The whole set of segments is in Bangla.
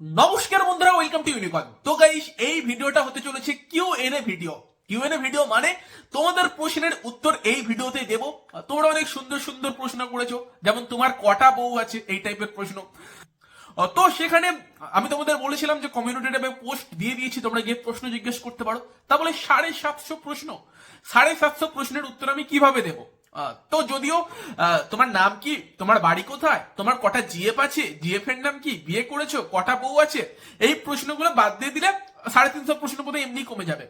নমস্কার বন্ধুরা ওয়েলকাম টু ইউনিকন তো গাইস এই ভিডিওটা হতে চলেছে Q N A video Q N A video মানে তোমাদের প্রশ্নের উত্তর এই ভিডিওতে দেব। তোমরা অনেক সুন্দর সুন্দর প্রশ্ন করেছ, যেমন তোমার কটা বউ আছে, এই টাইপের প্রশ্ন। তো সেখানে আমি তোমাদের বলেছিলাম যে কমিউনিটি ট্যাবে পোস্ট দিয়ে দিয়েছি, তোমরা গিয়ে প্রশ্ন জিজ্ঞেস করতে পারো। তা বলে সাড়ে সাতশো প্রশ্ন। সাড়ে সাতশো প্রশ্নের উত্তর আমি কীভাবে দেবো? তো যদিও তোমার নাম কি, তোমার বাড়ি কোথায়? তোমার কটা জিএফ আছে? জিএফ এর নাম কি? বিয়ে করেছ? কটা বউ আছে? এই প্রশ্নগুলো বাদ দিয়ে দিলে সাড়ে তিনশো প্রশ্ন বোধহয় এমনি কমে যাবে।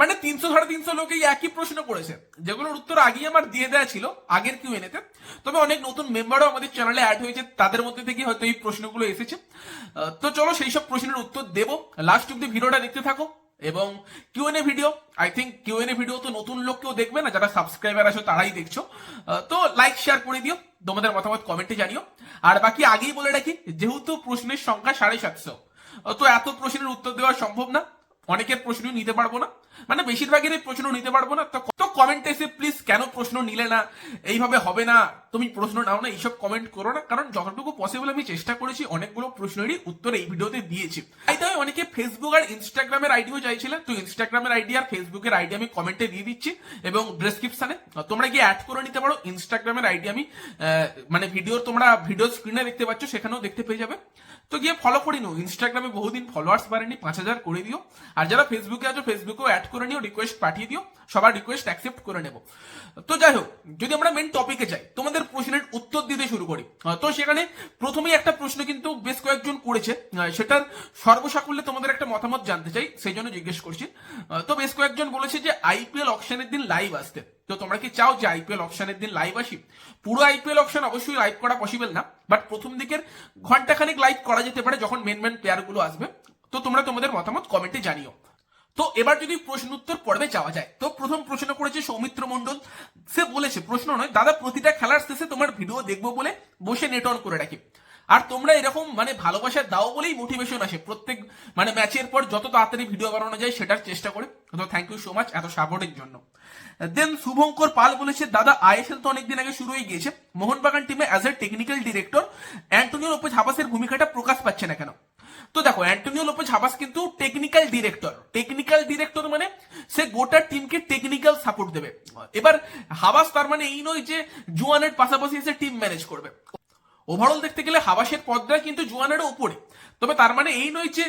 মানে তিনশো, সাড়ে তিনশো লোক একই প্রশ্ন করেছে। যেগুলোর উত্তর আগেই আমার দিয়ে দেওয়া ছিল, আগের কিউ এনেতে তবে অনেক নতুন মেম্বারও আমাদের চ্যানেলে অ্যাড হয়েছে, তাদের মধ্যে থেকে হয়তো এই প্রশ্নগুলো এসেছে। তো চলো সেই সব প্রশ্নের উত্তর দেবো। লাস্ট অব্দি ভিডিওটা দেখতে থাকো। এবং Q N A video I think Q Q N A video তো নতুন লোক কেউ দেখবে না, যারা সাবস্ক্রাইবার আছো তারাই দেখছ। তো লাইক শেয়ার করে দিও, তোমাদের মতামত কমেন্টে জানিও। আর বাকি আগেই বলে রাখি, যেহেতু প্রশ্নের সংখ্যা সাড়ে সাতশো তো এত প্রশ্নের উত্তর দেওয়া সম্ভব না, অনেকের প্রশ্ন নিতে পারব না। মানে বেশিরভাগেরই প্রশ্ন নিতে পারব না। তো তো কমেন্টে এসে প্লিজ কেন প্রশ্ন নিলে না? এইভাবে হবে না। তুমি প্রশ্ন নাও না, এইসব কমেন্ট করো না। কারণ যতটুকু পসিবল আমি চেষ্টা করেছি, অনেকগুলো প্রশ্নেরই উত্তর এই ভিডিওতে দিয়েছি। তাই তাই অনেকে ফেসবুক আর ইনস্টাগ্রামের আইডিও চাইছিলেন তো ইনস্টাগ্রামের আইডি আর ফেসবুকের আইডি আমি কমেন্টে দিয়ে দিচ্ছি এবং ডেসক্রিপশনে তোমরা গিয়ে অ্যাড করে নিতে পারো। ইনস্টাগ্রামের আইডি আমি মানে ভিডিওর তোমরা ভিডিও স্ক্রিনে দেখতে পাচ্ছ, সেখানেও দেখতে পেয়ে যাবে। তো গিয়ে ফলো করে নিও। ইনস্টাগ্রামে বহুদিন ফলোয়ার্স বাড়েনি, পাঁচ হাজার করে দিও। আর যারা ফেসবুকে আছো ফেসবুকেও অ্যাড করে নিও রিকোয়েস্ট পাঠিয়ে দিও। সবার রিকোয়েস্ট অ্যাকসেপ্ট করে নেব। তো যাই হোক, যদি আমরা মেন টপিকে যাই, তোমাদের প্রশ্নের উত্তর দিতে শুরু করি। তো সেখানে প্রথমেই একটা প্রশ্ন কিন্তু বেশ কয়েকজন করেছে। সেটার সর্বসাকুল্যে তোমাদের একটা মতামত জানতে চাই, সেই জন্য জিজ্ঞেস করছি। তো বেশ কয়েকজন বলেছে যে আইপিএল অকশনের দিন লাইভ আসতে। তো তোমরা কি চাও যে আইপিএল অকশনের দিন লাইভ আসি? পুরো আইপিএল অপশন অবশ্যই লাইভ করা পসিবল না বাট প্রথম দিকের ঘণ্টা ঘন্টাখানেক লাইভ করা যেতে পারে যখন মেন মেন প্লেয়ারগুলো আসবে। তো তোমরা তোমাদের মতামত কমেন্টে জানিও। তো এবার যদি প্রশ্ন উত্তর পর্বে যাওয়া যায়, তো প্রথম প্রশ্ন করেছে সৌমিত্র মন্ডল সে বলেছে, প্রশ্ন নয়, দাদা, প্রতিটা খেলার শেষে তোমার ভিডিও দেখব বলে বসে নেট অন করে রাখি। আর তোমরা এরকম মানে ভালোবাসা দাও বলেই মোটিভেশন আসে। প্রত্যেক মানে ম্যাচের পর যত তাড়াতাড়ি ভিডিও বানানো যায়, সেটার চেষ্টা করে। তো থ্যাংক ইউ সো মাচ এত সাপোর্টের জন্য। দেন শুভঙ্কর পাল বলেছে, দাদা, আইএসএল তো অনেকদিন আগে শুরু হয়ে গিয়েছে। মোহনবাগান টিমে as a technical director Antonio Lopez হাবাসের ভূমিকাটা প্রকাশ পাচ্ছে না কেন? তো দেখো, অ্যান্টোনিও লোপেজ হাবাস কিন্তু টেকনিক্যাল ডিরেক্টর টেকনিক্যাল ডিরেক্টর মানে সে গোটা টিমকে টেকনিক্যাল সাপোর্ট দেবে। এবার হাবাস তার মানে এই নয় যে জুয়ানের পাশাপাশি এসে টিম ম্যানেজ করবে। ওভারঅল দেখতে গেলে হাবাসের পদটা কিন্তু জুয়ানের উপরে। তবে তার মানে এই নয় যে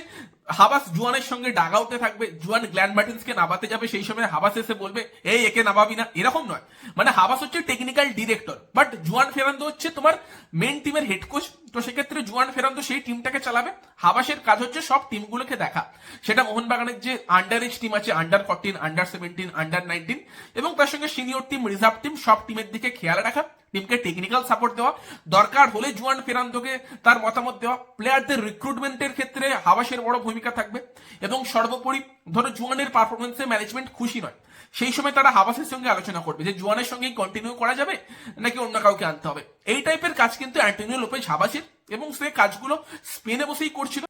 হাবাস জুয়ানের সঙ্গে ডাগাউতে থাকবে, জুয়ান গ্ল্যান্ড মার্টিন্সকে নামাতে যাবে, সেই সময় হাবাস এসে বলবে, এই, একে নামাবি না। এরকম নয়। মানে হাবাস হচ্ছে technical director but Juan Ferrando হচ্ছে তোমার মেন টিমের হেড কোচ তো সেক্ষেত্রে জুয়ান ফেরান্দো সেই টিমটাকে চালাবে। হাবাসের কাজ হচ্ছে সব টিমগুলোকে দেখা। সেটা মোহনবাগানের যে আন্ডার এজ টিম আছে under fourteen under seventeen under nineteen এবং তার সঙ্গে সিনিয়র টিম রিজার্ভ টিম সব টিমের দিকে খেয়াল রাখা। টিমকে টেকনিক্যাল সাপোর্ট দেওয়া, দরকার হলে জুয়ান ফেরান্দোকে তার মতামত দেওয়া প্লেয়ারদের রিক্রুটমেন্টের ক্ষেত্রে হাবাসের বড় ভূমিকা থাকবে। এবং সর্বোপরি ধরো জুয়ানের পারফরমেন্সে ম্যানেজমেন্ট খুশি নয়, সেই সময় তারা হাবাসের সঙ্গে আলোচনা করবে যে জুয়ানের সঙ্গেই কন্টিনিউ করা যাবে নাকি অন্য কাউকে আনতে হবে। এই টাইপের কাজ কিন্তু অ্যান্টোনিও লোপেজ হাবাসের এবং সে কাজগুলো স্পেনে বসেই করছিল।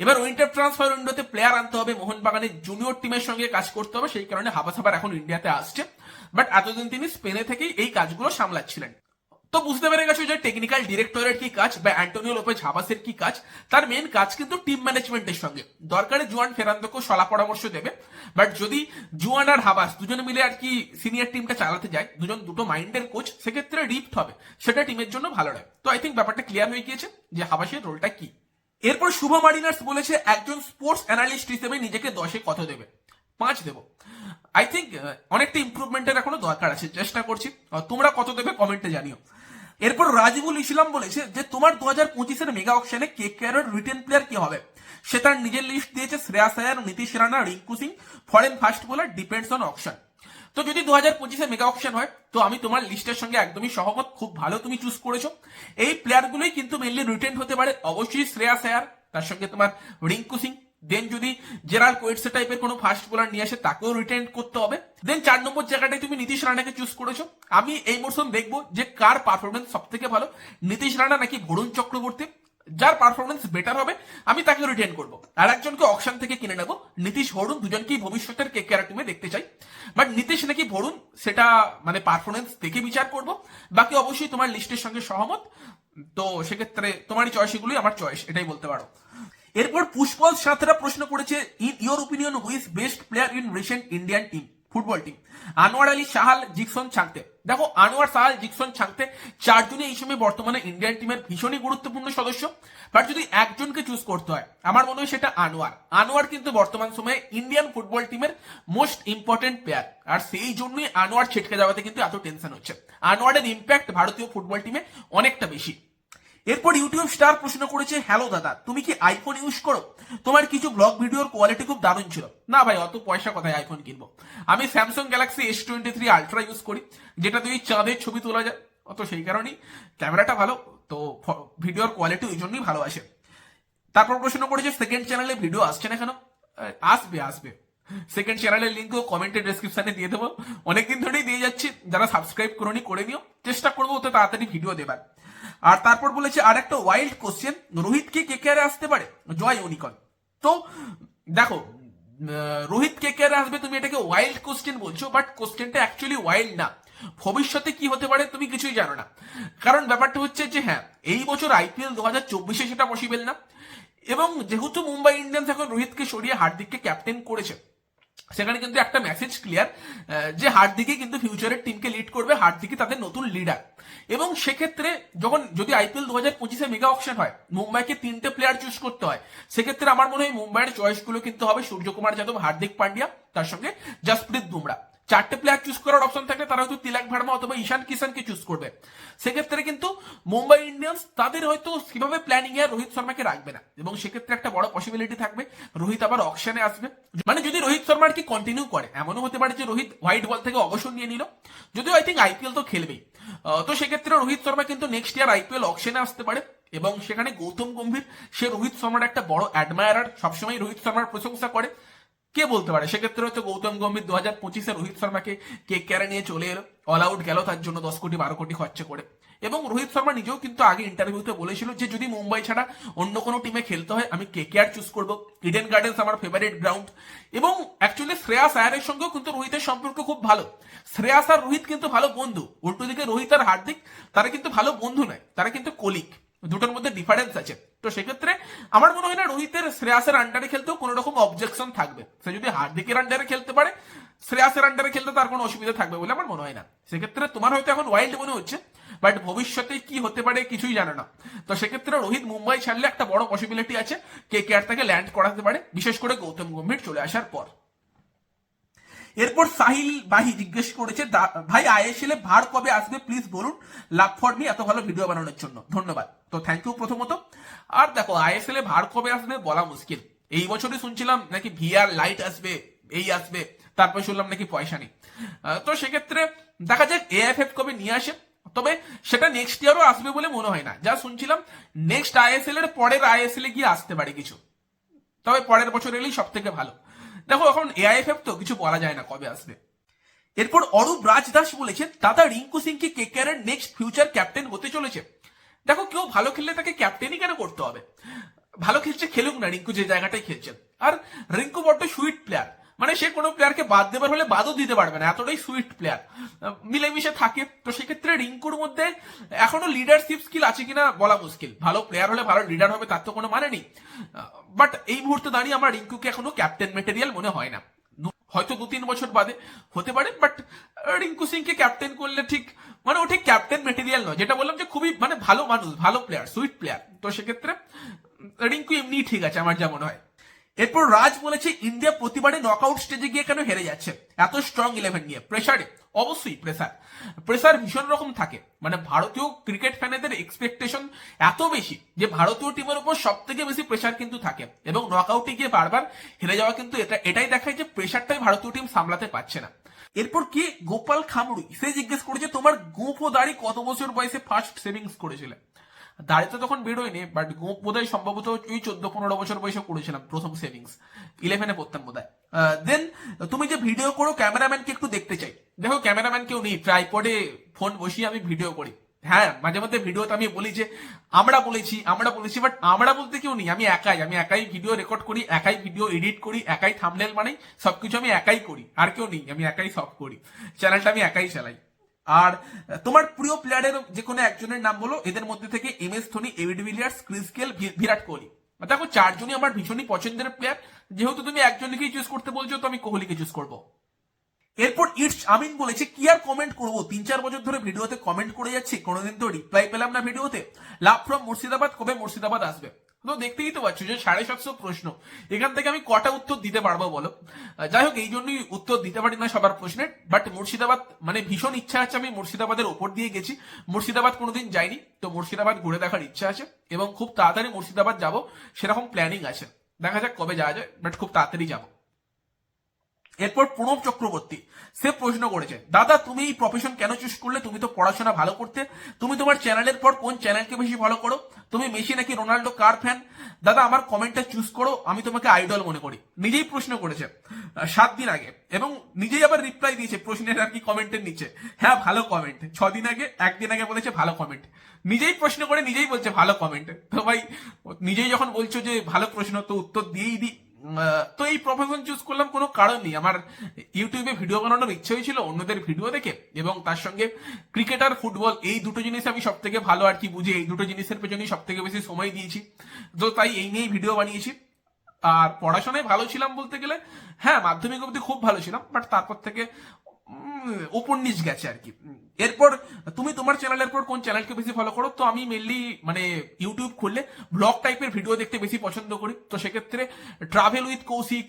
এবার উইন্টার ট্রান্সফার উইন্ডোতে প্লেয়ার আনতে হবে, মোহনবাগানের জুনিয়র টিমের সঙ্গে কাজ করতে হবে, সেই কারণে হাবাস আবার এখন ইন্ডিয়াতে আসছে। বাট এতদিন তিনি স্পেনে থেকেই এই কাজগুলো সামলাচ্ছিলেন। তো বুঝতে পেরে গেছো যে টেকনিক্যাল ডিরেক্টরের কি কাজ বা অ্যান্টোনিও লোপেজ হাবাসের কি কাজ? তার মেন কাজ কিন্তু টিম ম্যানেজমেন্টের সঙ্গে। দরকারে জুয়ান ফেরান্দোকেও সলা পরামর্শ দেবে। বাট যদি জুয়ান আর হাবাস দুজনে মিলে আর কি সিনিয়র টিমটা চালাতে যায়, দুজন দুটো মাইন্ডের কোচ সেক্ষেত্রে রিপ্ট হবে। সেটা টিমের জন্য ভালো নয়। তো আই থিঙ্ক ব্যাপারটা ক্লিয়ার হয়ে গিয়েছে যে হাবাসের রোলটা কি। এরপর শুভ মারিনার্স বলেছে, একজন স্পোর্টস অ্যানালিস্ট হিসেবে নিজেকে দশে কত দেবে? পাঁচ দেবো। আই থিঙ্ক অনেকটা ইমপ্রুভমেন্টের এখনও দরকার আছে, চেষ্টা করছি। তোমরা কত দেবে কমেন্টে জানিও। এরপর রাজিবুল ইসলাম বলেছে যে, তোমার দু হাজার পঁচিশের মেগা অকশনে কে কেয়ারের রিটেন প্লেয়ার কি হবে? সে তার নিজের লিস্ট দিয়েছে Shreya Iyer Nitish Rana, Rinku Singh foreign fast bowler depends on auction তো যদি দু হাজার পঁচিশে মেগা অকশন হয়, তো আমি তোমার লিস্টের সঙ্গে একদমই সহমত, খুব ভালো তুমি চুজ করেছ। এই প্লেয়ারগুলোই কিন্তু মেনলি রিটেন হতে পারে, অবশ্যই শ্রেয়া আয়ার তার সঙ্গে তোমার রিঙ্কু সিং। দেন যদি জেরাল কোয়েটসে টাইপের কোনো ফাস্ট বোলার নিয়ে আসে, তাকেও রিটেন করতে হবে। দেন চার নম্বর জায়গাটায় তুমি নীতিশ রানাকে চুজ করেছ। আমি এই মরশুম দেখব যে কার পারফরমেন্স সব থেকে ভালো। নীতিশ রানা নাকি বরুণ চক্রবর্তী? যার পারফরমেন্স বেটার হবে, আমি তাকে রিটেন করব। আর একজনকে অকশন থেকে কিনে নেব। নীতিশ ভরুণ দুজনকেই ভবিষ্যতের কে কেয়ার টিমে দেখতে চাই। বাট নীতিশ নাকি ভরুণ সেটা মানে পারফরমেন্স দেখে বিচার করব। বাকি অবশ্যই তোমার লিস্টের সঙ্গে সহমত। তো সেক্ষেত্রে তোমারই চয়েস এগুলোই, আমার চয়েস এটাই বলতে পারো। এরপর পুষ্পল সাঁতরা প্রশ্ন করেছে in your opinion who's best player in recent Indian team football team Anwar Ali Sahal, Jeakson Chhangte. দেখো, আনোয়ার সাহাল, জিকসন ছাংতে চারজনই এই সময় বর্তমানে ইন্ডিয়ান টিমের ভীষণই গুরুত্বপূর্ণ সদস্য। বাট যদি একজনকে চুজ করতে হয়, আমার মনে হয় সেটা আনোয়ার। আনোয়ার কিন্তু বর্তমান সময়ে ইন্ডিয়ান ফুটবল টিমের মোস্ট ইম্পর্টেন্ট প্লেয়ার আর সেই জন্যই আনোয়ার ছিটকে যাওয়াতে কিন্তু এত টেনশন হচ্ছে। আনোয়ারের ইম্প্যাক্ট ভারতীয় ফুটবল টিমে অনেকটা বেশি। এরপর ইউটিউব স্টার প্রশ্ন করেছে, হ্যালো দাদা, তুমি কি আইফোন ইউজ করো? তোমার কিছু ব্লগ ভিডিওর কোয়ালিটি খুব দারুণ ছিল। না ভাই, অত পয়সা কোথায় আইফোন কিনবো? আমি Samsung Galaxy S twenty three ultra use করি, যেটা দিয়ে চাঁদের ছবি তোলা যায়। অত সেই কারণেই ক্যামেরাটা ভালো, তো ভিডিওর কোয়ালিটি ওই জন্যই ভালো আসে। তারপর প্রশ্ন করেছে সেকেন্ড চ্যানেলে ভিডিও আসছে না কেন? আসবে আসবে। সেকেন্ড চ্যানেলের লিঙ্কও কমেন্টের ডেসক্রিপশনে দিয়ে দেবো। অনেকদিন ধরেই দিয়ে যাচ্ছি। যারা সাবস্ক্রাইব করনি, করে নিও। চেষ্টা করব অত তাড়াতাড়ি ভিডিও দেবার। আর তারপর বলেছে আর একটা ওয়াইল্ড কোশ্চেন রোহিত কি কে কে আসতে পারে? জয় ইউনিকন তো, দেখো রোহিত কে কে আসবে তুমি এটাকে ওয়াইল্ড কোশ্চেন বলছো বাট কোশ্চেনটা অ্যাকচুয়ালি ওয়াইল্ড না। ভবিষ্যতে কি হতে পারে তুমি কিছুই জানো না। কারণ ব্যাপারটা হচ্ছে যে হ্যাঁ এই বছর আইপিএল দু হাজার চব্বিশে সেটা পসিবল না। এবং যেহেতু মুম্বাই ইন্ডিয়ান্স এখন রোহিতকে সরিয়ে হার্দিককে ক্যাপ্টেন করেছে সেখানে কিন্তু একটা মেসেজ ক্লিয়ার যে হার্দিকে কিন্তু ফিউচারের টিমকে লিড করবে হার্দিকে তাদের নতুন লিডার এবং সেক্ষেত্রে যখন, যদি আইপিএল দু হাজার পঁচিশে মেগা অপশন হয়, মুম্বাইকে তিনটে প্লেয়ার চুজ করতে হয়, সেক্ষেত্রে আমার মনে হয় মুম্বাইয়ের চয়েসগুলো কিন্তু হবে সূর্যকুমার যাদব, হার্দিক পান্ডিয়া, তার সঙ্গে জসপ্রীত বুমরা। চারটে প্লেয়ার চুজ করার অপশন থাকলে তারা হয়তো তিলাক ভার্মা অথবা ঈশান কিষানকে চুজ করবে। সেক্ষেত্রে কিন্তু মুম্বাই ইন্ডিয়ান্স তাদের হয়তো সেভাবে প্ল্যানিং এ রোহিত শর্মাকে রাখবে না। এবং সেক্ষেত্রে একটা বড় পসিবিলিটি থাকবে, রোহিত আবার অকশনে আসবে। মানে যদি রোহিত শর্মার কি কন্টিনিউ করে, এমনও হতে পারে যে রোহিত হোয়াইট বল থেকে অবসর নিয়ে নিল। যদিও আই থিঙ্ক আইপিএল তো খেলবেই। তো সেক্ষেত্রে রোহিত শর্মা কিন্তু নেক্সট ইয়ার আইপিএল অকশনে আসতে পারে। এবং সেখানে গৌতম গম্ভীর, সে রোহিত শর্মার একটা বড় অ্যাডমায়ারার সবসময় রোহিত শর্মার প্রশংসা করে। কে বলতে পারে? সেক্ষেত্রে হয়তো গৌতম গম্ভীর দু হাজার পঁচিশে রোহিত শর্মাকে কে ক্যারে নিয়ে চলে এলো। অল আউট গেল তার জন্য দশ কোটি, বারো কোটি খরচা করে। এবং রোহিত শর্মা নিজেও কিন্তু আগে ইন্টারভিউতে বলেছিল যে, যদি মুম্বাই ছাড়া অন্য কোনো টিমে খেলতে হয়, আমি কে কে আর চুজ করব? ইডেন গার্ডেন্স আমার ফেভারিট গ্রাউন্ড এবং অ্যাকচুয়ালি শ্রেয়াস আয়ারের সঙ্গেও কিন্তু রোহিতের সম্পর্ক খুব ভালো। শ্রেয়াস আর রোহিত কিন্তু ভালো বন্ধু। উল্টো দিকে রোহিত আর হার্দিক, তারা কিন্তু ভালো বন্ধু নয়, তারা কিন্তু কলিক দুটোর মধ্যে ডিফারেন্স আছে। তো সেক্ষেত্রে আমার মনে হয় না রোহিতের শ্রেয়াসের আন্ডারে খেলতেও কোনো রকম অবজেকশন থাকবে। সে যদি হার্দিকের আন্ডারে খেলতে পারে, শ্রেয়াসের আন্ডারে খেলতে তার কোনো অসুবিধা থাকবে বলে আমার মনে হয় না। সেক্ষেত্রে তোমার হয়তো এখন ওয়াইল্ড মনে হচ্ছে বাট ভবিষ্যতে কি হতে পারে কিছুই জানো না। তো সেক্ষেত্রে রোহিত মুম্বাই ছাড়লে একটা বড় পসিবিলিটি আছে কে কে আর তাকে ল্যান্ড করাতে পারে, বিশেষ করে গৌতম গম্ভীর চলে আসার পর। এরপর সাহিল বাহি জিজ্ঞেস করেছে ভাই আইএসএল এ ভার কবে আসবে? প্লিজ বলুন। লাভ ফর মি এত ভালো ভিডিও বানানোর জন্য। ধন্যবাদ। তো থ্যাংক ইউ প্রথমত। আর দেখো আইএসএল এ ভার কবে আসবে বলা মুশকিল। এই বছরই শুনছিলাম নাকি ভিআর লাইট আসবে, এই আসবে, তারপর শুনলাম নাকি পয়সা নেই। তো সেক্ষেত্রে দেখা যাক এএফএফ কবে নিয়ে আসে। তবে সেটা নেক্সট ইয়ারও আসবে বলে মনে হয় না। যা শুনছিলাম নেক্সট আইএসএল এর পরের আইএসএল এ গিয়ে আসতে পারে কিছু। তবে পরের বছর এলেই সব থেকে ভালো। দেখো এখন এআইএফএফ তো কিছু বলা যায় না কবে আসবে। এরপর অরূপ রাজ দাস বলেছেন, দাদা রিঙ্কু সিং কে কেকের নেক্সট ফিউচার ক্যাপ্টেন হতে চলেছে। দেখো কেউ ভালো খেললে তাকে ক্যাপ্টেনই কেন করতে হবে? ভালো খেলছে খেলুক না, রিঙ্কু যে জায়গাটাই খেলছেন। আর রিঙ্কু বড্ড সুইট প্লেয়ার মানে সে কোনো প্লেয়ারকে বাদ দেবার হলে বাদও দিতে পারবে না, এতটাই সুইট প্লেয়ার মিলেমিশে থাকে। তো সেক্ষেত্রে রিঙ্কুর মধ্যে এখনও লিডারশিপ স্কিল আছে কিনা বলা মুশকিল। ভালো প্লেয়ার হলে ভালো লিডার হবে, তার তো কোনো মানে নেই। বাট এই মুহূর্তে দাঁড়িয়ে আমার রিঙ্কুকে এখনও ক্যাপ্টেন মেটেরিয়াল মনে হয় না। হয়তো দু তিন বছর বাদে হতে পারে বাট রিঙ্কু সিংকে ক্যাপ্টেন করলে ঠিক মানে ও ঠিক ক্যাপ্টেন মেটেরিয়াল নয়। যেটা বললাম যে খুবই মানে ভালো মানুষ, ভালো প্লেয়ার সুইট প্লেয়ার তো সেক্ষেত্রে, রিঙ্কু এমনি ঠিক আছে, আমার যা মনে হয়। এরপর রাজ বলেছে, ইন্ডিয়া প্রতিবারে নকআউট স্টেজে গিয়ে কেন হেরে যাচ্ছে? এত স্ট্রং ইলেভেন নিয়ে। প্রেসারে অবশ্যই প্রেসার প্রেসার ভীষণ রকম থাকে। মানে ভারতীয় ক্রিকেট ফ্যানেদের এক্সপেকটেশন এত বেশি যে ভারতীয় টিমের উপর সব থেকে বেশি প্রেসার কিন্তু থাকে। এবং নকআউটে গিয়ে বারবার হেরে যাওয়া কিন্তু এটা এটাই দেখায় যে প্রেশারটাই ভারতীয় টিম সামলাতে পারছে না। এরপর কি? গোপাল খামরুই। সে জিজ্ঞেস করেছে, তোমার গোপ ও দাড়ি কত বছর বয়সে ফার্স্ট সেভিংস করেছিলে? দাড়ি তো তখন বেরোয়নি বাট গোপ বোধ হয় সম্ভবত ওই চোদ্দ পনেরো বছর বয়সে করেছিলাম প্রথম সেভিংস ইলেভেনে পড়তাম বোধ হয় দেন তুমি যে ভিডিও করো ক্যামেরাম্যানকে একটু দেখতে চাই। দেখো ক্যামেরাম্যান কেউ নেই ট্রাইপডে ফোন বসিয়ে আমি ভিডিও করি। হ্যাঁ মাঝে মধ্যে ভিডিওতে আমি বলি যে, আমরা বলেছি আমরা বলেছি বাট আমরা বলতে কেউ নেই, আমি একাই আমি একাই ভিডিও রেকর্ড করি, একাই ভিডিও এডিট করি, একাই থামনেল বানাই, সবকিছু আমি একাই করি, আর কেউ নেই, আমি একাই সব করি। চ্যানেলটা আমি একাই চালাই। আর তোমার প্রিয় প্লেয়ারের যে কোনো একজনের নাম বলো, এদের মধ্যে থেকে M S Dhoni AB de Villiers Chris Gayle Virat Kohli. দেখো, চারজনই আমার ভীষণই পছন্দের প্লেয়ার যেহেতু তুমি একজনকেই চুজ করতে বলছো, তো আমি কোহলিকে চুজ করব। এরপর ইটস আমিন বলেছে, কি আর কমেন্ট করব? তিন চার বছর ধরে ভিডিওতে কমেন্ট করে যাচ্ছি, কোনোদিন তো রিপ্লাই পেলাম না ভিডিওতে। লাভ ফ্রম মুর্শিদাবাদ, কবে মুর্শিদাবাদ আসবে? তো দেখতেই তো পাচ্ছ যে সাড়ে সাতশো প্রশ্ন। এখান থেকে আমি কটা উত্তর দিতে পারব বলো? যাই হোক, এই জন্যই উত্তর দিতে পারি না সবার প্রশ্নের বাট মুর্শিদাবাদ মানে ভীষণ ইচ্ছা আছে আমি মুর্শিদাবাদের ওপর দিয়ে গেছি। মুর্শিদাবাদ কোনোদিন যাইনি, তো মুর্শিদাবাদ ঘুরে দেখার ইচ্ছা আছে, এবং খুব তাড়াতাড়ি মুর্শিদাবাদ যাব, সেরকম প্ল্যানিং আছে। দেখা যাক কবে যাওয়া যায় বাট খুব তাড়াতাড়ি যাব। এরপর প্রণব চক্রবর্তী, সে প্রশ্ন করেছে, দাদা, তুমি এই প্রফেশন কেন চুজ করলে? তুমি তো পড়াশোনা ভালো করতে। তুমি তোমার চ্যানেলের পর কোন চ্যানেলকে বেশি ফলো করো? তুমি মেসি নাকি রোনাল্ডো কার ফ্যান দাদা, আমার কমেন্টটা চুজ করো, আমি তোমাকে আইডল মনে করি। নিজেই প্রশ্ন করেছে সাত দিন আগে এবং নিজেই আবার রিপ্লাই দিয়েছে প্রশ্নের আর কি কমেন্টের নিচে। হ্যাঁ ভালো কমেন্ট ছ দিন আগে, একদিন আগে বলেছে, ভালো কমেন্ট নিজেই প্রশ্ন করে নিজেই বলছে, ভালো কমেন্ট তো ভাই, নিজেই যখন বলছো যে, ভালো প্রশ্ন, তো উত্তর দিয়েই দিই। তো এই প্রফেশন চুজ করলাম কোনো কারণ নেই আমার ইউটিউবে ভিডিও বানানোর ইচ্ছে হয়েছিল অন্যদের ভিডিও দেখে এবং তার সঙ্গে ক্রিকেট আর ফুটবল এই দুটো জিনিস আমি সব থেকে ভালো আর কি বুঝি। এই দুটো জিনিসের পেছনেই সব থেকে বেশি সময় দিয়েছি। তো তাই এই নিয়েই ভিডিও বানিয়েছি। আর পড়াশোনায় ভালো ছিলাম বলতে গেলে হ্যাঁ মাধ্যমিক অবধি খুব ভালো ছিলাম বাট তারপর থেকে উপর নিচ গেছে আর কি। এরপর তুমি তোমার চ্যানেলের পর কোন চ্যানেলকে বেশি ফলো করো, তো আমি মেনলি মানে ইউটিউব খুললে ব্লগ টাইপের ভিডিও দেখতে বেশি পছন্দ করি। তো সেক্ষেত্রে travel with Kaushik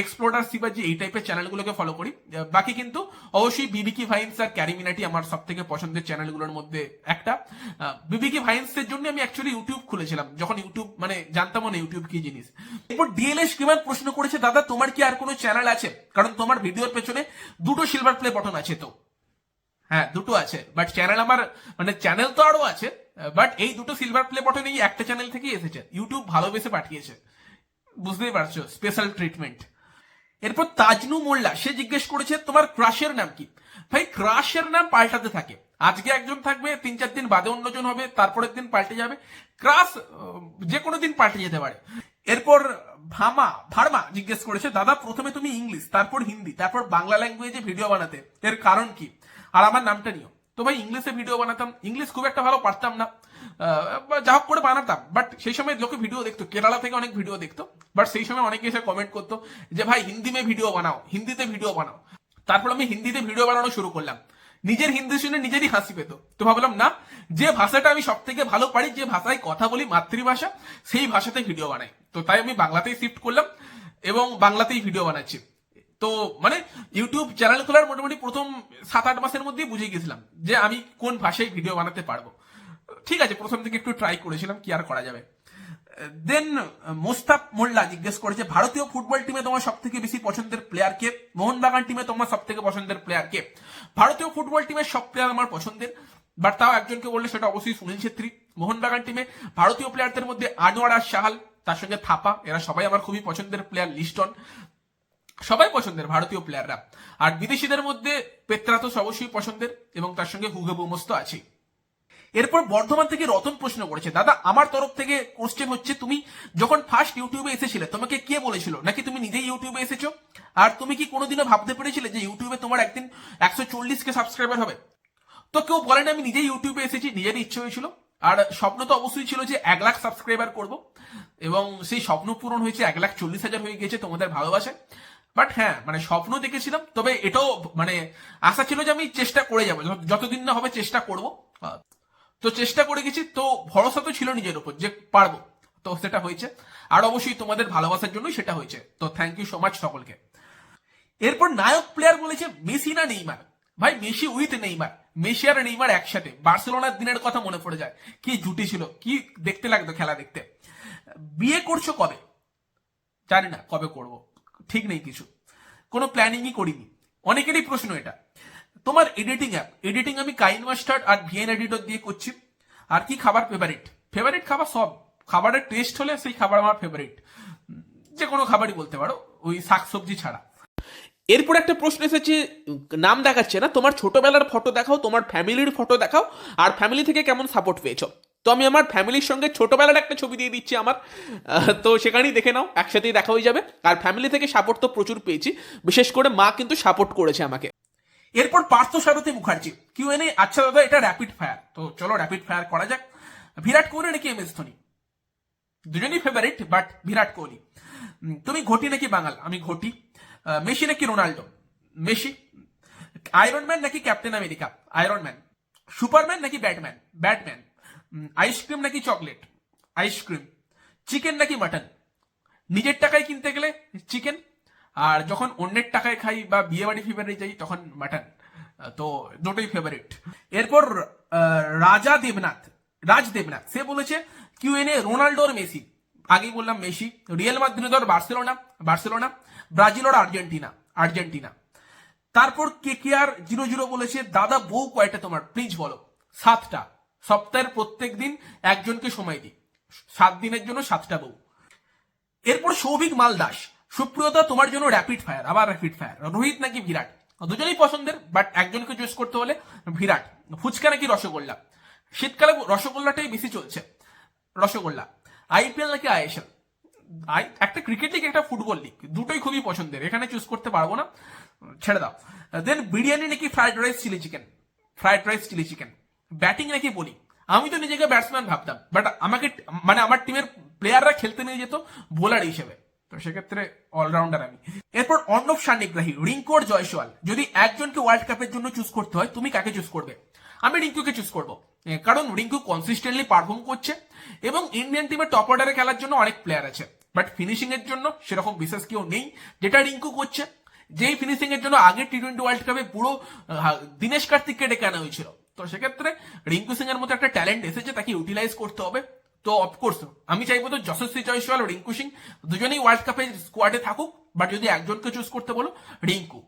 explorer Shibaji এই টাইপের চ্যানেলগুলোকে ফলো করি। বাকি কিন্তু অবশ্যই বিবিকি ভাইন্স আর ক্যারিমিনাটি আমার সব থেকে পছন্দের চ্যানেলগুলোর মধ্যে একটা। বিবিকি ভাইন্সের জন্য আমি অ্যাকচুয়ালি ইউটিউব খুলেছিলাম, যখন ইউটিউব মানে জানতাম না ইউটিউব কি জিনিস। এরপর ডিএলএস কিমান প্রশ্ন করেছে, দাদা, তোমার কি আর কোনো চ্যানেল আছে? কারণ তোমার ভিডিওর পেছনে দুটো সিলভার প্লে বটন আছে তো। হ্যাঁ দুটো আছে। বাট চ্যানেল আমার মানে চ্যানেল তো আরও আছে বাট এই দুটো সিলভার প্লে বটন এই একটা চ্যানেল থেকেই এসেছে। ইউটিউব ভালোবেসে পাঠিয়েছে। বুঝতেই পারছ স্পেশাল ট্রিটমেন্ট এরপর তাজনু মোল্লা, সে জিজ্ঞেস করেছে, তোমার ক্রাশের নাম কি? ভাই ক্রাশের নাম পাল্টাতে থাকে। আজকে একজন থাকবে তিন চার দিন বাদে অন্যজন হবে, তারপরের দিন পাল্টে যাবে। ক্রাশ যে কোনো দিন পাল্টে যেতে পারে। এরপর ভামা, ভার্মা জিজ্ঞেস করেছে, দাদা, প্রথমে তুমি ইংলিশ, তারপর হিন্দি, তারপর বাংলা ল্যাঙ্গুয়েজে ভিডিও বানাতে, এর কারণ কি? আর আমার নামটা নিও। তো ভাই, ইংলিশে ভিডিও বানাতাম, ইংলিশ খুব একটা ভালো পারতাম না। যা হোক করে বানাতাম, বাট সেই সময় লোকে ভিডিও দেখতো, কেরালা থেকে অনেক ভিডিও দেখতো, বাট সেই সময় অনেকে এসে কমেন্ট করতো যে, ভাই, হিন্দি মে ভিডিও বানাও, হিন্দিতে ভিডিও বানাও। তারপর আমি হিন্দিতে ভিডিও বানানো শুরু করলাম। নিজের হিন্দি শুনে নিজেরই হাসি পেত। তো ভাবলাম, না, যে ভাষাটা আমি সব থেকে ভালো পারি, যে ভাষায় কথা বলি মাতৃভাষা, সেই ভাষাতে ভিডিও বানাই। তো তাই আমি বাংলাতেই শিফট করলাম এবং বাংলাতেই ভিডিও বানাচ্ছি। তো মানে ইউটিউব চ্যানেল খোলার মোটামুটি প্রথম সাত আট মাসের মধ্যেই বুঝে গেছিলাম যে আমি কোন ভাষায় ভিডিও বানাতে পারব। ঠিক আছে, প্রথম থেকে একটু ট্রাই করেছিলাম কি আর করা যাবে। দেন মোস্তাফ মোল্লা জিজ্ঞেস করেছে, ভারতীয় ফুটবল টিমে তোমার সব থেকে বেশি পছন্দের প্লেয়ার কে? মোহনবাগান টিমে তোমার সব থেকে পছন্দের প্লেয়ার কে? ভারতীয় ফুটবল টিমের সব প্লেয়ার আমার পছন্দের বাট তাও একজনকে বললে সেটা অবশ্যই সুনীল ছেত্রী। মোহনবাগান টিমে ভারতীয় প্লেয়ারদের মধ্যে আনোয়ার আর সাহাল তার সঙ্গে থাপা, এরা সবাই আমার খুবই পছন্দের প্লেয়ার লিস্টন সবাই পছন্দের ভারতীয় প্লেয়াররা আর বিদেশিদের মধ্যে পেত্রাতোস অবশ্যই পছন্দের এবং তার সঙ্গে হুগে বুমস তো আছেই। এরপর বর্ধমান থেকে রতন প্রশ্ন করেছে, দাদা, আমার তরফ থেকে কোশ্চেন হচ্ছে তুমি যখন ফার্স্ট ইউটিউবে এসেছিলে, তোমাকে কে বলেছিল? নাকি তুমি নিজেই ইউটিউবে এসেছ? আর তুমি কি কোনোদিনও ভাবতে পেরেছিলে যে ইউটিউবে তোমার একদিন একশো চল্লিশ কে সাবস্ক্রাইবার হবে? তো কেউ বলেন, আমি নিজেই ইউটিউবে এসেছি নিজের ইচ্ছে হয়েছিল। আর স্বপ্ন তো অবশ্যই ছিল যে এক লাখ সাবস্ক্রাইবার করব, এবং সেই স্বপ্ন পূরণ হয়েছে, এক লাখ চল্লিশ হাজার হয়ে গেছে তোমাদের ভালোবাসায়। বাট হ্যাঁ মানে স্বপ্ন দেখেছিলাম, তবে এটাও মানে আশা ছিল যে আমি চেষ্টা করে যাব যতদিন না হবে চেষ্টা করব। তো চেষ্টা করে গেছি, তো ভরসা তো ছিল নিজের উপর যে পারব। তো সেটা হয়েছে। আর অবশ্যই তোমাদের ভালোবাসার জন্যই সেটা হয়েছে। তো থ্যাংক ইউ সো মাচ সকলকে। এরপর নায়ক প্লেয়ার বলেছে মেসি না নেইমার? ভাই, মেসি উইথ নেইমার। মেসি আর নেইমার একসাথে। বার্সেলোনার দিনের কথা মনে পড়ে যায়। কি জুটি ছিল, কি দেখতে লাগতো খেলা দেখতে। বিয়ে করছ কবে? জানি না, কবে করব। ঠিক নেই কিছু। কোনো প্ল্যানিংই করিনি। অনেকেরই প্রশ্ন এটা। তোমার এডিটিং অ্যাপ এডিটিং আমি কাইন মাস্টার্ড আর ভিএন এডিটর দিয়ে করছি। আর কি খাবার ফেভারিট ফেভারিট খাবার সব। খাবারের টেস্ট হলে সেই খাবার আমার ফেভারিট যে কোনো খাবারই বলতে পারো, ওই শাকসবজি ছাড়া। এরপর একটা প্রশ্ন এসেছে, নাম দেখাচ্ছে না, তোমার ছোটবেলার ফটো দেখাও, তোমার ফ্যামিলির ফটো দেখাও, আর ফ্যামিলি থেকে কেমন সাপোর্ট পেয়েছ? তো আমি আমার ফ্যামিলির সঙ্গে ছোটবেলার একটা ছবি দিয়ে দিচ্ছি আমার। তো সেখানেই দেখে নাও, একসাথেই দেখা হয়ে যাবে। আর ফ্যামিলি থেকে সাপোর্ট তো প্রচুর পেয়েছি। বিশেষ করে মা কিন্তু সাপোর্ট করেছে আমাকে। এরপর পার্থ সারথী মুখার্জি। কিউ এনে আচ্ছা দাদা এটা র্যাপিড ফায়ার তো চলো র্যাপিড ফায়ার করা যাক। বিরাট কোহলি নাকি এম এস ধোনি? দুজনই ফেভারিট বাট বিরাট কোহলি। তুমি ঘটি নাকি বাঙাল? আমি ঘটি। মেসি নাকি রোনাল্ডো? মেসি। আয়রন ম্যান নাকি captain America iron man superman নাকি ব্যাটম্যান ব্যাটম্যান আইসক্রিম নাকি চকলেট আইসক্রিম চিকেন নাকি মাটন নিজের টাকায় কিনতে গেলে চিকেন আর যখন অন্যের টাকায় খাই বা বিয়ে বাড়ি ফিবারে যাই, তখন মাটন তো দুটোই ফেভারিট এরপর রাজা দেবনাথ, রাজ দেবনাথ, সে বলেছে কিউ এন এ রোনাল্ডো আর মেসি। আগেই বললাম মেসি, রিয়েল মাদ্রিদ আর বার্সেলোনা বার্সেলোনা, ব্রাজিল আর আর্জেন্টিনা আর্জেন্টিনা। তারপর কে কে আর জিরো জিরো বলেছে, দাদা, বউ কয়টা তোমার? প্লিজ বলো। সাতটা। সপ্তাহের প্রত্যেক দিন একজনকে সময় দিই। সাত দিনের জন্য সাতটা বউ। এরপর সৌভিক মালদাস সুপ্রিয়তা তোমার জন্য র্যাপিড ফায়ার আবার র্যাপিড ফায়ার রোহিত নাকি বিরাট? দুজনেই পছন্দের বাট একজনকে চুজ করতে হলে বিরাট। ফুচকা নাকি রসগোল্লা? শীতকালে রসগোল্লাটাই বেশি চলছে। রসগোল্লা। আইপিএল নাকি আইএসএল আই, একটা ক্রিকেট লিগ একটা ফুটবল লিগ দুটোই খুবই পছন্দের, এখানে চুজ করতে পারব না। ছেড়ে দাও। দেন বিরিয়ানি নাকি fried rice chilli chicken fried rice chilli chicken batting নাকি বলি আমি তো নিজেকে ব্যাটসম্যান ভাবতাম বাট আমাকে মানে আমার টিমের প্লেয়াররা খেলতে নিয়ে যেত বোলার হিসেবে। তো সেক্ষেত্রে অলরাউন্ডার আমি। এরপর অর্ণব সান্নিগ্রাহী, রিঙ্কোর জয়সওয়াল। যদি একজনকে ওয়ার্ল্ড কাপের জন্য চুজ করতে হয়, তুমি কাকে চুজ করবে? আমি রিঙ্কুকে চুজ করব। কারণ রিঙ্কু কনসিস্টেন্টলি পারফর্ম করছে এবং ইন্ডিয়ান টিমের টপ অর্ডারে খেলার জন্য অনেক প্লেয়ার আছে। বাট ফিনিশিং এর জন্য সেরকম বিশেষ কেউ নেই, যেটা রিঙ্কু করছে। যেই ফিনিশিং এর জন্য আগে টি টোয়েন্টি ওয়ার্ল্ড কাপে পুরো দীনেশ কার্তিককে ডেকে আনা হয়েছিল। তো সেক্ষেত্রে রিঙ্কু সিং এর মতো একটা ট্যালেন্ট এসেছে, তাকে ইউটিলাইজ করতে হবে। তো অফকোর্স আমি চাইব তো যশস্বী জয়সওয়াল রিঙ্কু সিং, দুজনেই ওয়ার্ল্ড কাপে স্কোয়াডে থাকুক বাট যদি একজনকে চুজ করতে বলো, রিঙ্কু।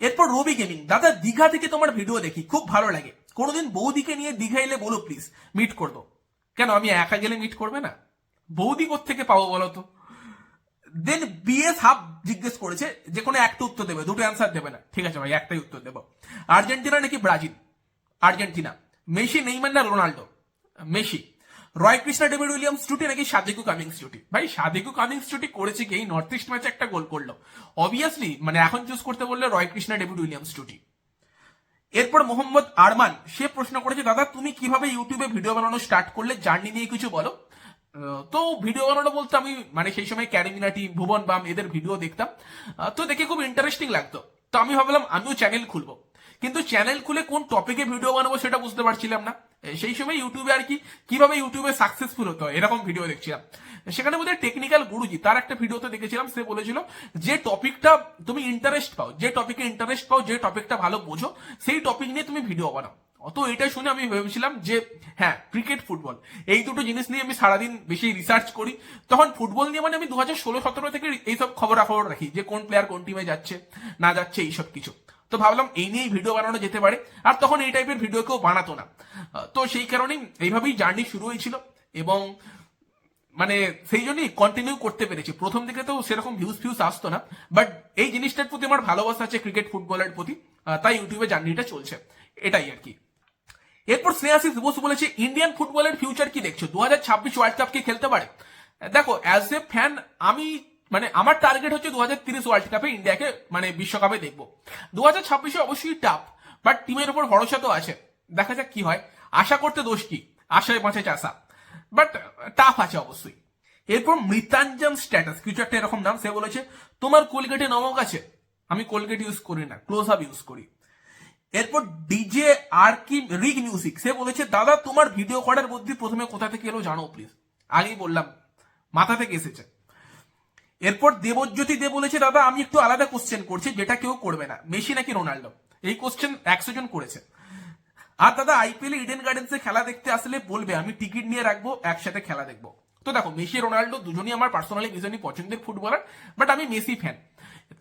এরপর রবি গেমিং। দাদা, দীঘা থেকে তোমার ভিডিও দেখি, খুব ভালো লাগে। কোনোদিন বৌদিকে নিয়ে দীঘা এলে বলো প্লিজ মিট করব। কেন, আমি একা গেলে মিট করবে না? বৌদি থেকে পাবো বলো তো? দেন বিএস হাব জিজ্ঞেস করেছে, যে কোনো একটা উত্তর দেবে, দুটো অ্যান্সার দেবে না। ঠিক আছে ভাই, একটাই উত্তর দেবো। আর্জেন্টিনা নাকি ব্রাজিল? আর্জেন্টিনা। মেসি, নেইমার না Ronaldo? Messi. Roy Krishna, David Williams টুটি নাকি সাদেকু কামিংস টুটি ভাই, সাদেকু কামিংস টুটি করেছে কি? নর্থ ইস্ট ম্যাচে একটা গোল করল। অবভিয়াসলি মানে এখন চুজ করতে বললে রয় কৃষ্ণা, ডেভিড উইলিয়ামস টুটি এরপর মোহাম্মদ আরমান, সে প্রশ্ন করেছে, দাদা, তুমি কীভাবে ইউটিউবে ভিডিও বানানো স্টার্ট করলে? জার্নি নিয়ে কিছু বলো? তো ভিডিও বানানো বলতে আমি মানে সেই সময় ক্যারিমিনাটি ভুবন বাম, এদের ভিডিও দেখতাম। তো দেখে খুব ইন্টারেস্টিং লাগতো। তো আমি ভাবলাম, আমিও চ্যানেল খুলবো। কিন্তু চ্যানেল খুলে কোন টপিকে ভিডিও বানাবো সেটা বুঝতে পারছিলাম না। সেই সময় ইউটিউবে আর কি, কীভাবে ইউটিউবে সাকসেসফুল হতো এরকম ভিডিও দেখছিলাম। সেখানে বোধহয় টেকনিক্যাল গুরুজি, তার একটা ভিডিওতে দেখেছিলাম, সে বলেছিল, যে টপিকটা তুমি ইন্টারেস্ট পাও, যে টপিকে ইন্টারেস্ট পাও, যে টপিকটা ভালো বোঝো, সেই টপিক নিয়ে তুমি ভিডিও বানাও। অত এটা শুনে আমি ভেবেছিলাম যে হ্যাঁ ক্রিকেট ফুটবল এই দুটো জিনিস নিয়ে আমি সারাদিন বেশি রিসার্চ করি। তখন ফুটবল নিয়ে মানে আমি দু হাজার ষোলো সতেরো থেকে এইসব খবরাখবর রাখি, যে কোন প্লেয়ার কোন টিমে যাচ্ছে, না যাচ্ছে, এইসব কিছু। তো ভাবলাম এই নিয়েই ভিডিও বানানো যেতে পারে। আর তখন এই টাইপের ভিডিও কেউ বানাতো না। তো সেই কারণেই এইভাবেই জার্নি শুরু হয়েছিল এবং মানে সেই জন্যই কন্টিনিউ করতে পেরেছি। প্রথম দিকে তো সেরকম ভিউজ ফিউজ আসতো না বাট এই জিনিসটার প্রতি আমার ভালোবাসা আছে ক্রিকেট ফুটবলের প্রতি। তাই ইউটিউবে জার্নিটা চলছে। এটাই আর কি। এরপর স্নেহাশিস বোস বলেছে ইন্ডিয়ান ফুটবলের ফিউচার কি দেখছ? দু হাজার ছাব্বিশ ওয়ার্ল্ড কাপ কি খেলতে পারে? দেখো অ্যাজ এ ফ্যান আমি মানে আমার টার্গেট হচ্ছে দু হাজার তিরিশ ওয়ার্ল্ড কাপে ইন্ডিয়াকে মানে বিশ্বকাপে দেখব। দু হাজার ছাব্বিশে অবশ্যই টাফ বাট টিমের উপর ভরসা তো আছে। দেখা যাক কি হয়। আশা করতে দোষ কি? আশায় বাঁচে চাষা বাট টাফ আছে অবশ্যই। এরপর মৃতাঞ্জন স্ট্যাটাস কিছু একটা এরকম নাম, সে বলেছে, তোমার কোলগেটে নমক আছে। আমি কোলগেট ইউজ করি না ক্লোজ আপ ইউজ করি। এরপর ডিজে আর কি রিগ মিউজিক, সে বলেছে, দাদা, তোমার ভিডিও করার বুদ্ধি প্রথমে কোথা থেকে এলো জানো প্লিজ আগেই বললাম, মাথা থেকে এসেছে। এরপর দেবজ্যোতি দে বলেছে, দাদা, আমি একটু আলাদা কোশ্চেন করছি, যেটা কেউ করবে না। মেসি নাকি রোনাল্ডো? এই কোশ্চেন একশো জন করেছে। আর দাদা আইপিএল ইডেন গার্ডেন্সে খেলা দেখতে আসলে বলবে, আমি টিকিট নিয়ে রাখব, একসাথে খেলা দেখব। তো দেখো, মেসি, রোনাল্ডো দুজনই আমার পার্সোনালি ভীষণই পছন্দের ফুটবলার বাট আমি মেসি ফ্যান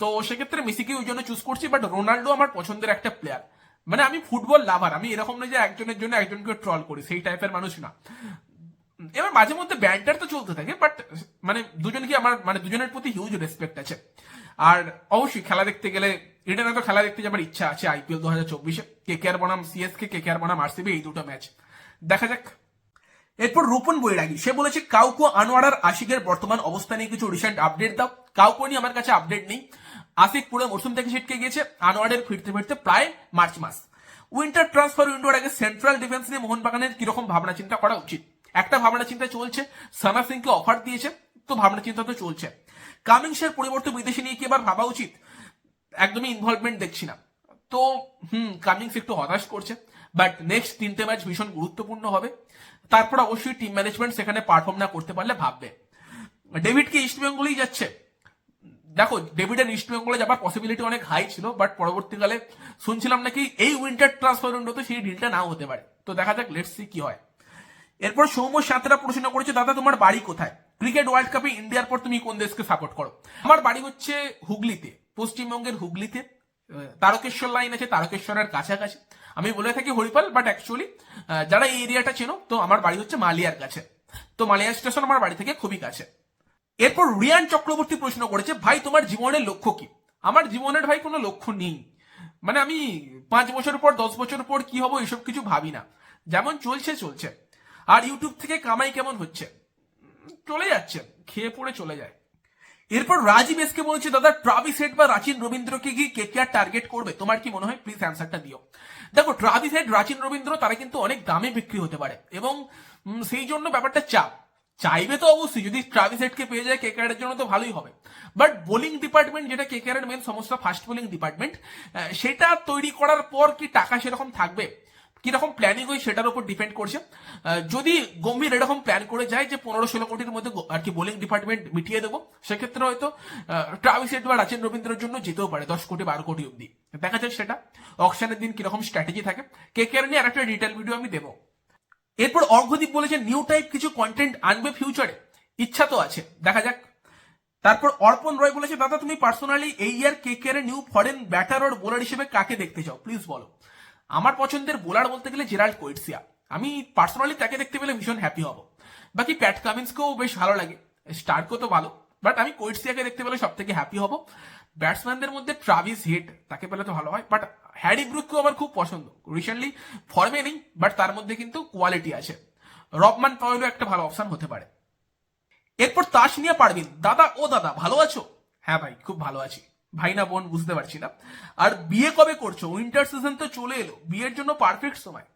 তো সেক্ষেত্রে মেসিকে ওই জন্য চুজ করছি বাট রোনাল্ডো আমার পছন্দের একটা প্লেয়ার মানে আমি ফুটবল লাভার আমি এরকম নয় যে একজনের জন্য একজনকে ট্রল করি, সেই টাইপের মানুষ না। এবার মাঝে মধ্যে ব্যান্ডার তো চলতে থাকে বাট মানে দুজনকে আমার মানে দুজনের প্রতি হিউজ রেসপেক্ট আছে। আর অবশ্যই খেলা দেখতে গেলে রিটার্নে তো খেলা দেখতে যাবার ইচ্ছা আছে আইপিএল দু হাজার চব্বিশে। কে কে আর বনাম সিএসকে কে কে আর বনাম আরসিবি এই দুটো ম্যাচ দেখা যাক। এরপর রূপন বৈরাগী সে বলেছে, কাউকো আনোয়ারার আশিকের বর্তমান অবস্থা নিয়ে কিছু রিসেন্ট আপডেট দাও। কাউকো নিয়ে আমার কাছে আপডেট নেই। আশিক পুরো মরসুম থেকে ছিটকে গিয়েছে আনোয়ারের ফিরতে ফিরতে প্রায় মার্চ মাস। উইন্টার ট্রান্সফার উইন্ডোর আগে সেন্ট্রাল ডিফেন্স নিয়ে মোহনবাগানের কীরকম ভাবনা চিন্তা করা উচিত? একটা ভাবনা চিন্তা চলছে, সানা সিংকে অফার দিয়েছে, তো ভাবনা চিন্তা তো চলছে। কামিংসের পরিবর্তে বিদেশি নিয়ে কি এবার ভাবা উচিত? একদমই ইনভলভমেন্ট দেখছি না। তো, হুম কামিংস একটু হতাশ করছে বাট নেক্সট তিনটে ম্যাচ ভীষণ গুরুত্বপূর্ণ হবে। তারপর অবশ্যই টিম ম্যানেজমেন্ট সেখানে পারফর্ম না করতে পারলে ভাববে। ডেভিড কি ইস্ট বেঙ্গলেই যাচ্ছে। দেখো ডেভিডের ইস্ট বেঙ্গলে যাবার পসিবিলিটি অনেক হাই ছিল বাট পরবর্তীকালে শুনছিলাম নাকি এই উইন্টার ট্রান্সফার উইন্ডোতে সেই ডিলটা নাও হতে পারে। তো দেখা যাক লেটস সি কি হয়। এরপর সৌম্য সাঁতরা প্রশ্ন করেছে, দাদা, তোমার বাড়ি কোথায়? ক্রিকেট ওয়ার্ল্ড কাপে ইন্ডিয়ার পর তুমি কোন দেশকে সাপোর্ট করো? আমার বাড়ি হচ্ছে হুগলিতে, পশ্চিমবঙ্গের হুগলিতে। তারকেশ্বর লাইন আছে, তারকেশ্বরের কাছাকাছি। আমি বলে থাকি হরিপাল বাট অ্যাকচুয়ালি যারা এই এরিয়াটা চেনো, তো আমার বাড়ি হচ্ছে মালিয়ার কাছে। তো মালিয়া স্টেশন আমার বাড়ি থেকে খুবই কাছে। এরপর রিয়ান চক্রবর্তী প্রশ্ন করেছে, ভাই, তোমার জীবনের লক্ষ্য কি? আমার জীবনের ভাই কোনো লক্ষ্য নেই। মানে আমি পাঁচ বছর পর, দশ বছর পর কি হব, এসব কিছু ভাবি না। যেমন চলছে চলছে। আর ইউটিউব থেকে কামাই কেমন হচ্ছে? চলে যাচ্ছে, খেয়ে পড়ে চলে যায়। এরপর রাজীব এসকে বলছে, দাদা ট্রাভিস হেড বা রাচিন রবীন্দ্রকে কি কে কে টার্গেট করবে। তোমার কি মনে হয়? প্লিজ অ্যান্সারটা দিও। দেখো ট্রাভিস হেড রাচিন রবীন্দ্র, তারা কিন্তু অনেক দামে বিক্রি হতে পারে। এবং সেই জন্য ব্যাপারটা চাপ। চাইবে তো অবশ্যই, যদি ট্রাভিস হেডকে পেয়ে যায় কেকার এর জন্য তো ভালোই হবে। বাট বোলিং ডিপার্টমেন্ট যেটা কেকার এর মেন সমস্যা ফাস্ট বোলিং ডিপার্টমেন্ট সেটা তৈরি করার পর কি টাকা সেরকম থাকবে? কীরকম প্ল্যানিং হয় সেটার উপর ডিপেন্ড করছে। যদি গম্ভীর এরকম প্ল্যান করে যায় যে পনেরো ষোলো কোটির মধ্যে আর কি বোলিং ডিপার্টমেন্ট মিটিয়ে দেবো, সেক্ষেত্রে হয়তো ট্রাভিস হেড বা রবীন্দ্রের জন্য যেতেও পারে, দশ কোটি, বারো কোটি অব্দি দেখা যাক সেটা। অকশনের দিন কীরকম স্ট্র্যাটেজি থাকে। কে কে নিয়ে আরেকটা ডিটেল ভিডিও আমি দেবো। এরপর অর্ঘদীপ বলেছে নিউ টাইপ কিছু কন্টেন্ট আনবে ফিউচারে ইচ্ছা তো আছে, দেখা যাক। তারপর অর্পণ রয় বলেছে, দাদা, তুমি পার্সোনালি এই ইয়ার কে কে new foreign batter or bowler হিসেবে কাকে দেখতে চাও? প্লিজ বলো। আমার পছন্দের বোলার বলতে গেলে জেরাল্ড কোয়েটসিয়া। আমি পার্সোনালি তাকে দেখতে পেলে ভীষণ হ্যাপি হব। বাকি প্যাট কামিন্সকেও বেশ ভালো লাগে। স্টার্কও তো ভালো। বাট আমি কোয়েটসিয়াকে দেখতে পেলে সব থেকে হ্যাপি হব। ব্যাটসম্যানদের মধ্যে ট্রাভিস হেড, তাকে পেলে তো ভালো হয়। বাট হ্যারি ব্রুককেও আমার খুব পছন্দ। রিসেন্টলি ফর্মে নেই বাট তার মধ্যে কিন্তু কোয়ালিটি আছে। রবমান পাওয়েলও একটা ভালো অপশন হতে পারে। এরপর তাস নিয়ে পারবেন দাদা ও দাদা, ভালো আছো? হ্যাঁ ভাই, খুব ভালো আছি। ভাই না বোন বুঝতে পারছি না। আর বিয়ে কবে করছ? উইন্টার সিজন তো চলে এলো। বিয়ের জন্য পারফেক্ট সময়।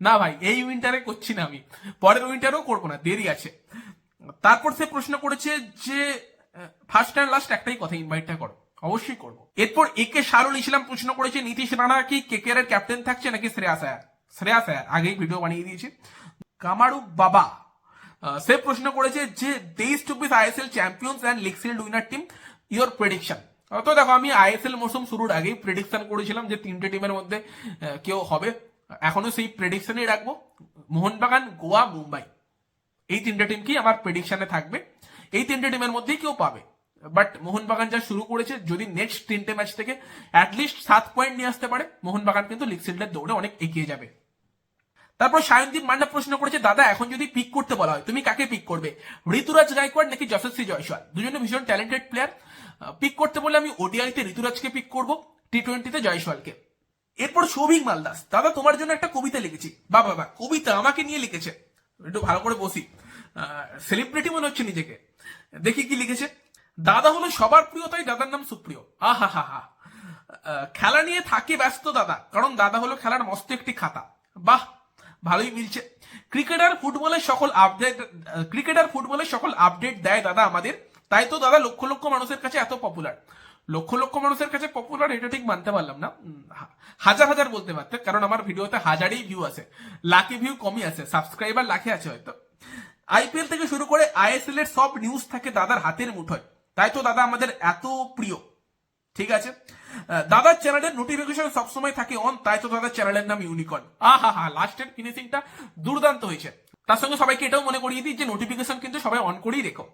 না ভাই, এই উইন্টারে করছি না আমি। পরের উইন্টারেও করব না, দেরি আছে। তারপর সে প্রশ্ন করেছে যে ফার্স্ট অ্যান্ড লাস্ট একটাই কথা ইনভাইটটা করো। অবশ্যই করব। এরপর একে শারুল ইসলাম প্রশ্ন করেছে, নীতিশ রানা কি কেকেআর এর ক্যাপ্টেন থাকছে নাকি শ্রেয়াস আয়ার? শ্রেয়াস আয়ার, আগেই ভিডিও বানিয়ে দিয়েছে। কামারু বাবা সে প্রশ্ন করেছে যে তেইশ চব্বিশ ISL champions and league shield winner team your prediction তো দেখো, আমি আইএসএল মৌসুম শুরুর আগেই প্রেডিকশন করেছিলাম যে তিনটে টিমের মধ্যে কেউ হবে। এখনও সেই প্রেডিকশনই রাখব। মোহনবাগান, গোয়া, মুম্বাই। এই তিনটে টিম কি আমার প্রেডিকশনে থাকবে। এই তিনটে টিমের মধ্যেই কেউ পাবে। বাট মোহনবাগান যা শুরু করেছে, যদি নেক্সট তিনটে ম্যাচ থেকে অ্যাটলিস্ট সাত পয়েন্ট নিয়ে আসতে পারে, মোহনবাগান কিন্তু লিগ সিল্ডের দৌড়ে অনেক এগিয়ে যাবে। তারপর সায়নদীপ মান্ডা প্রশ্ন করেছে, দাদা, এখন যদি পিক করতে বলা হয়, তুমি কাকে পিক করবে? ঋতুরাজ গায়কোয়াড় নাকি যশস্বী জয়সওয়াল? দুজনে ভীষণ ট্যালেন্টেড প্লেয়ার পিক করতে বলে আমি ওডিআইতে ঋতুরাজকে পিক করব টি টোয়েন্টিতে জয়সওয়ালকে। এরপর সৌভিক মালদাস। দাদা, তোমার জন্য একটা কবিতা লিখেছি। বাবা বাবা, কবিতা আমাকে নিয়ে লিখেছে। একটু ভালো করে বসি। সেলিব্রিটি মনে হচ্ছে নিজেকে। দেখি কি লিখেছে। দাদা হলো সবার প্রিয়, তাই দাদার নাম সুপ্রিয়। আহা হা হা খেলা নিয়ে থাকে ব্যস্ত দাদা, কারণ দাদা হলো খেলার মস্ত একটি খাতা। বাহ, ভালোই মিলছে। ক্রিকেটার ফুটবলের সকল আপডেট ক্রিকেটার ফুটবলের সকল আপডেট দেয় দাদা আমাদের। তাই তো দাদা, লক্ষ লক্ষ মানুষের কাছে এত পপুলার লক্ষ লক্ষ মানুষের কাছে পপুলার এটা ঠিক মানতে পারলাম না। হাজার হাজার বলতে পারতে কারণ আমার ভিডিওতে হাজারই ভিউ আছে। লাখে ভিউ কমই আছে সাবস্ক্রাইবার লাখে আছে হয়তো। আইপিএল থেকে শুরু করে আইএসএল এর সব নিউজ থাকে দাদার হাতের মুঠোয়। তাই তো দাদা আমাদের এত প্রিয়। ঠিক আছে? দাদার চ্যানেলের নোটিফিকেশন সবসময় থাকে অন তাই তো দাদার চ্যানেলের নাম ইউনিকর্ন আহা, হা লাস্টের ফিনিশিংটা দুর্দান্ত হয়েছে। তার সঙ্গে সবাইকে এটাও মনে করিয়ে দিই যে নোটিফিকেশন কিন্তু সবাই অন করেই রেখো।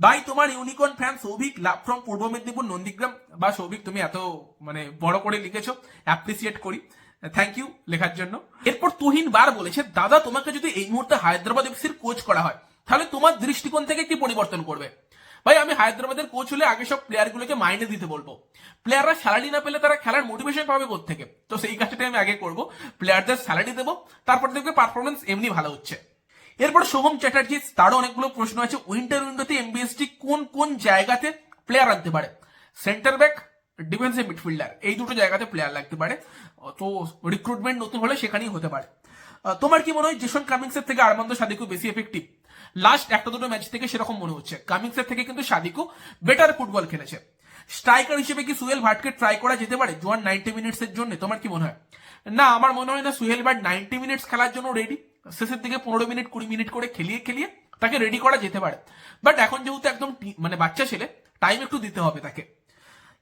ভাই, তোমার unicorn fan Souvik love from Purba Medinipur, Nandigram. বা সৌভিক, তুমি এত মানে বড় করে লিখেছো। অ্যাপ্রিসিয়েট করি। থ্যাংক ইউ লেখার জন্য। এরপর তুহিন বার বলেছে, দাদা, তোমাকে যদি এই মুহূর্তে হায়দ্রাবাদ এফসির কোচ করা হয়, তাহলে তোমার দৃষ্টিকোণ থেকে কি পরিবর্তন করবে? ভাই, আমি হায়দ্রাবাদের কোচ হলে আগে সব প্লেয়ারগুলোকে মাইনে দিতে বলব। প্লেয়াররা স্যালারি না পেলে তারা খেলার মোটিভেশন পাবে থেকে তো সেই কাজটা আমি আগে করব। প্লেয়ারদের স্যালারি দেবো, তারপর দেখবে পারফরমেন্স এমনি ভালো হচ্ছে। এরপর সোহম চ্যাটার্জি, তারও অনেকগুলো প্রশ্ন আছে। উইন্টার উইন্ডোতে এমবিএসটি কোন কোন জায়গাতে প্লেয়ার আনতে পারে? সেন্টার ব্যাক ডিফেন্সিভ মিডফিল্ডার এই দুটো জায়গাতে প্লেয়ার লাগতে পারে। তো রিক্রুটমেন্ট নতুন হলে সেখানেই হতে পারে। তোমার কি মনে হয় জেসন কামিংসের থেকে আরমান্দ সাদিকু বেশি এফেক্টিভ লাস্ট একটা দুটো ম্যাচ থেকে সেরকম মনে হচ্ছে। কামিংসের থেকে কিন্তু সাদিকু বেটার ফুটবল খেলেছে। স্ট্রাইকার হিসেবে কি সুহেল ভাটকে ট্রাই করা যেতে পারে? জোয়ান নাইনটি মিনিটস এর জন্য, তোমার কি মনে হয়? না, আমার মনে হয় না সুহেল ভাট নাইনটি মিনিটস খেলার জন্য রেডি শেষের দিকে পনেরো মিনিট, কুড়ি মিনিট করে খেলিয়ে খেলিয়ে তাকে রেডি করা যেতে পারে। বাট এখন যেহেতু একদম মানে বাচ্চা ছেলে টাইম একটু দিতে হবে তাকে।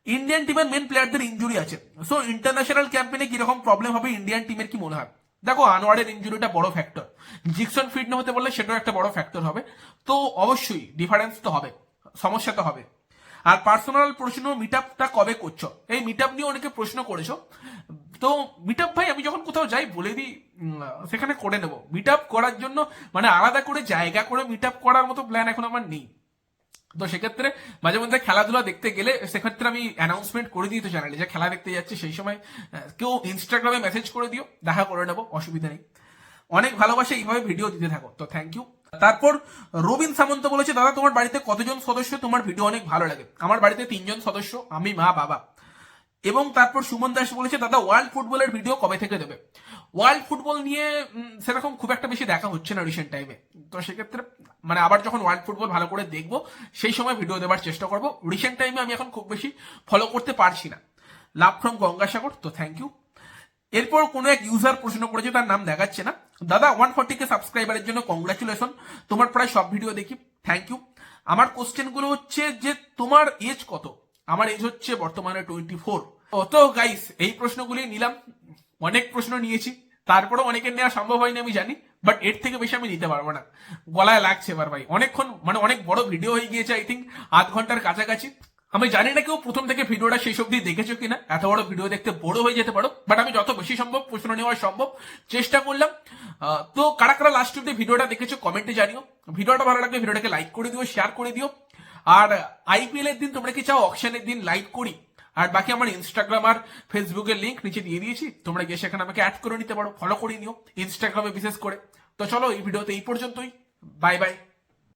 ইন্ডিয়ান টিমের মেন প্লেয়ারদের ইঞ্জুরি আছে। সো ইন্টারন্যাশনাল ক্যাম্পেনে কীরকম প্রবলেম হবে ইন্ডিয়ান টিমের কি মনে হয়? দেখো আনোয়ারের ইঞ্জুরিটা বড় ফ্যাক্টর জিকসন ফিট না হতে পারলে সেটাও একটা বড় ফ্যাক্টর হবে। তো, অবশ্যই ডিফারেন্স তো হবে। সমস্যা তো হবে। আর পার্সোনাল প্রশ্ন মিট আপটা কবে করছ? এই মিট আপ নিয়ে অনেকে প্রশ্ন করেছ। তো মিট ভাই, আমি যখন কোথাও যাই, বলে দিই সেখানে করে নেব। মিট করার জন্য মানে আলাদা করে জায়গা করে মিট করার মতো প্ল্যান এখন আমার নেই। তো সেক্ষেত্রে মাঝে মধ্যে খেলাধুলা দেখতে গেলে, সেক্ষেত্রে আমি অ্যানাউন্সমেন্ট করে দিই তো চ্যানেলে যে খেলা দেখতে যাচ্ছি সেই সময় কেউ ইনস্টাগ্রামে মেসেজ করে দিও, দেখা করে নেব, অসুবিধা নেই। অনেক ভালোবাসে এইভাবে ভিডিও দিতে থাকো, তো থ্যাংক ইউ তারপর রবিন সামন্ত বলেছে, দাদা, তোমার বাড়িতে কতজন সদস্য? তোমার ভিডিও অনেক ভালো লাগে। আমার বাড়িতে তিনজন সদস্য, আমি, মা, বাবা। এবং তারপর সুমন দাস বলেছে, দাদা ওয়ার্ল্ড ফুটবলের ভিডিও কবে থেকে দেবে? ওয়ার্ল্ড ফুটবল নিয়ে সেরকম খুব একটা বেশি দেখা হচ্ছে না রিসেন্ট টাইমে তো সেক্ষেত্রে মানে আবার যখন ওয়ার্ল্ড ফুটবল ভালো করে দেখব, সেই সময় ভিডিও দেওয়ার চেষ্টা করব। রিসেন্ট টাইমে আমি এখন খুব বেশি ফলো করতে পারছি না। লাভ ফ্রম গঙ্গাসাগর, তো থ্যাংক ইউ এরপর কোনো এক ইউজার প্রশ্ন করেছে, তার নাম দেখাচ্ছে না। দাদা ওয়ান ফর্টি কে সাবস্ক্রাইবারের জন্য কংগ্রাচুলেশন তোমার প্রায় সব ভিডিও দেখি। থ্যাংক ইউ আমার কোশ্চেনগুলো হচ্ছে যে, তোমার এজ কত? আমার এজ হচ্ছে বর্তমানে টোয়েন্টি ফোর অত গাইস এই প্রশ্নগুলি নিলাম। অনেক প্রশ্ন নিয়েছি। তারপরেও অনেকের নেওয়া সম্ভব হয়নি, আমি জানি। বাট এর থেকে বেশি আমি নিতে পারব না। গলায় লাগছে এবার ভাই। অনেকক্ষণ মানে অনেক বড় ভিডিও হয়ে গিয়েছে আই থিঙ্ক আধ ঘণ্টার কাছাকাছি। আমি জানি না কেউ প্রথম থেকে ভিডিওটা শেষ অব্দি দেখেছ কিনা। এত বড় ভিডিও দেখতে বড় হয়ে যেতে পারো। বাট আমি যত বেশি সম্ভব প্রশ্ন নেওয়া সম্ভব চেষ্টা করলাম। তো কারা কারা লাস্ট অব্দি ভিডিওটা দেখেছ কমেন্টে জানিও। ভিডিওটা ভালো লাগলে ভিডিওটাকে লাইক করে দিও শেয়ার করে দিও। আর আইপিএল এর দিন তোমরা কি চাও? অকশনের দিন লাইক করি। আর বাকি আমার ইনস্টাগ্রাম আর ফেসবুকের লিঙ্ক নিচে দিয়ে দিয়েছি। তোমরা গিয়ে সেখানে আমাকে অ্যাড করে নিতে পারো। ফলো করে নিও। ইনস্টাগ্রামে বিশেষ করে। তো চলো এই ভিডিওতে এই পর্যন্তই। Bye bye